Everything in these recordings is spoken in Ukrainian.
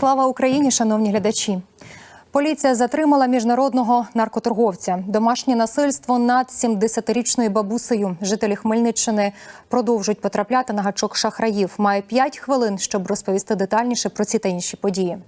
Слава Україні, шановні глядачі. Поліція затримала міжнародного наркоторговця. Домашнє насильство над 70-річною бабусею. Жителі Хмельниччини продовжують потрапляти на гачок шахраїв. Має 5 хвилин, щоб розповісти детальніше про ці та інші події.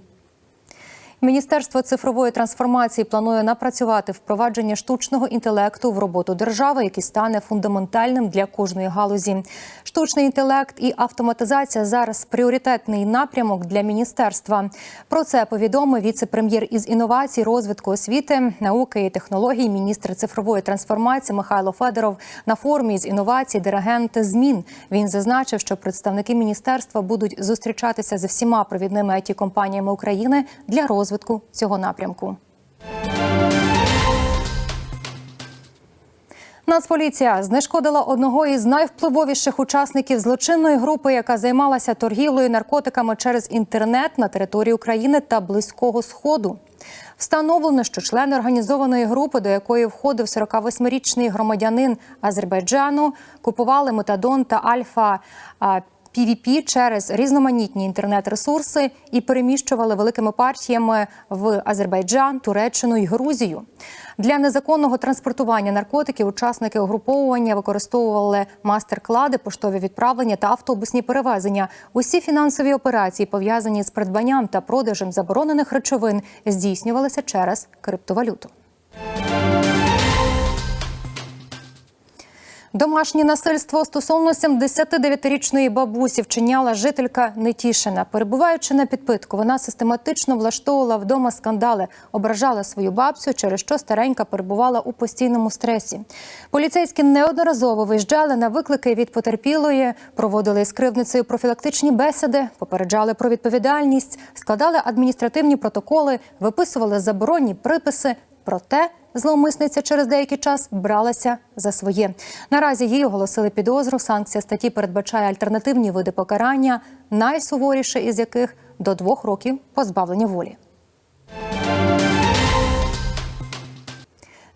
Міністерство цифрової трансформації планує напрацювати впровадження штучного інтелекту в роботу держави, який стане фундаментальним для кожної галузі. Штучний інтелект і автоматизація зараз пріоритетний напрямок для міністерства. Про це повідомив віце-прем'єр із інновацій, розвитку освіти, науки і технологій, міністр цифрової трансформації Михайло Федоров на форумі з інновацій диригент змін. Він зазначив, що представники міністерства будуть зустрічатися з всіма провідними it компаніями України для розвитку розвитку цього напрямку. Нацполіція знешкодила одного із найвпливовіших учасників злочинної групи, яка займалася торгівлею наркотиками через інтернет на території України та Близького Сходу. Встановлено, що члени організованої групи, до якої входив 48-річний громадянин Азербайджану, купували метадон та альфа PVP через різноманітні інтернет-ресурси і переміщували великими партіями в Азербайджан, Туреччину і Грузію. Для незаконного транспортування наркотиків учасники угруповування використовували мастер-клади, поштові відправлення та автобусні перевезення. Усі фінансові операції, пов'язані з придбанням та продажем заборонених речовин, здійснювалися через криптовалюту. Домашнє насильство стосовно 79-річної бабусі вчиняла жителька Нетішина. Перебуваючи на підпитку, вона систематично влаштовувала вдома скандали, ображала свою бабцю, через що старенька перебувала у постійному стресі. Поліцейські неодноразово виїжджали на виклики від потерпілої, проводили з кривницею профілактичні бесіди, попереджали про відповідальність, складали адміністративні протоколи, виписували заборонні приписи. Проте Зловмисниця через деякий час бралася за своє. Наразі їй оголосили підозру. Санкція статті передбачає альтернативні види покарання, найсуворіше із яких до двох років позбавлення волі.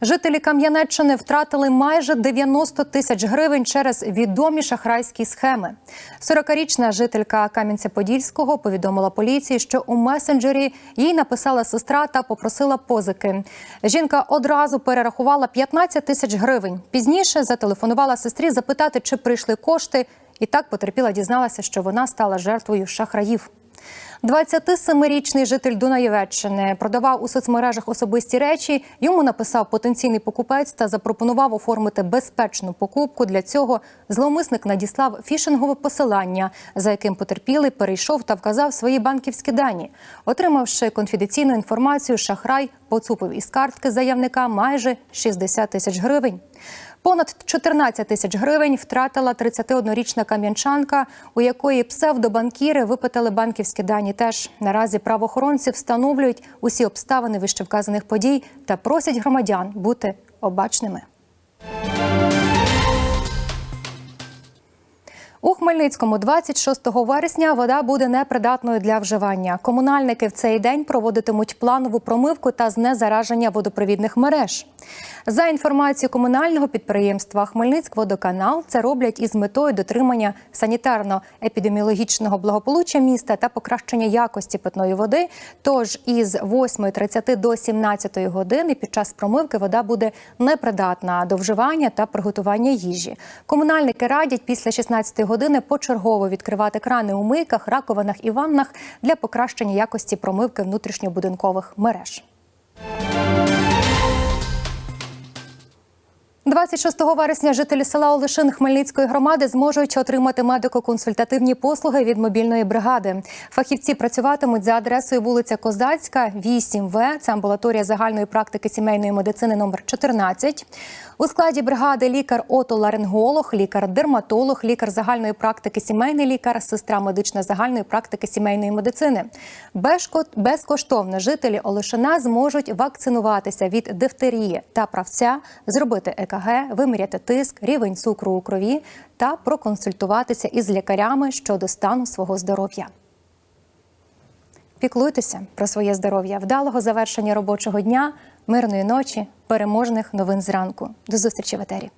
Жителі Кам'янеччини втратили майже 90 тисяч гривень через відомі шахрайські схеми. 40-річна жителька Кам'янця-Подільського повідомила поліції, що у месенджері їй написала сестра та попросила позики. Жінка одразу перерахувала 15 тисяч гривень. Пізніше зателефонувала сестрі запитати, чи прийшли кошти, і так потерпіла, дізналася, що вона стала жертвою шахраїв. 27-річний житель Дунаєвеччини продавав у соцмережах особисті речі. Йому написав потенційний покупець та запропонував оформити безпечну покупку. Для цього зловмисник надіслав фішингове посилання, за яким потерпілий перейшов та вказав свої банківські дані. Отримавши конфіденційну інформацію, шахрай поцупив із картки заявника майже 60 тисяч гривень. Понад 14 тисяч гривень втратила 31-річна кам'янчанка, у якої псевдобанкіри випитали банківські дані. Теж наразі правоохоронці встановлюють усі обставини вищевказаних подій та просять громадян бути обачними. У Хмельницькому 26 вересня вода буде непридатною для вживання. Комунальники в цей день проводитимуть планову промивку та знезараження водопровідних мереж. За інформацією комунального підприємства Хмельницькводоканал це роблять із метою дотримання санітарно-епідеміологічного благополуччя міста та покращення якості питної води. Тож із 8.30 до 17 години під час промивки вода буде непридатна до вживання та приготування їжі. Комунальники радять після 16 години почергово відкривати крани у мийках, раковинах і ваннах для покращення якості промивки внутрішньобудинкових мереж. 26 вересня жителі села Олешин Хмельницької громади зможуть отримати медико-консультативні послуги від мобільної бригади. Фахівці працюватимуть за адресою вулиця Козацька, 8В. Це амбулаторія загальної практики сімейної медицини номер 14. У складі бригади лікар-отоларинголог, лікар-дерматолог, лікар загальної практики, сімейний лікар, сестра медична загальної практики сімейної медицини. Безкоштовно жителі Олешина зможуть вакцинуватися від дифтерії та правця, зробити ЕКГ, виміряти тиск, рівень цукру у крові та проконсультуватися із лікарями щодо стану свого здоров'я. Піклуйтеся про своє здоров'я, вдалого завершення робочого дня, мирної ночі, переможних новин зранку. До зустрічі в етері.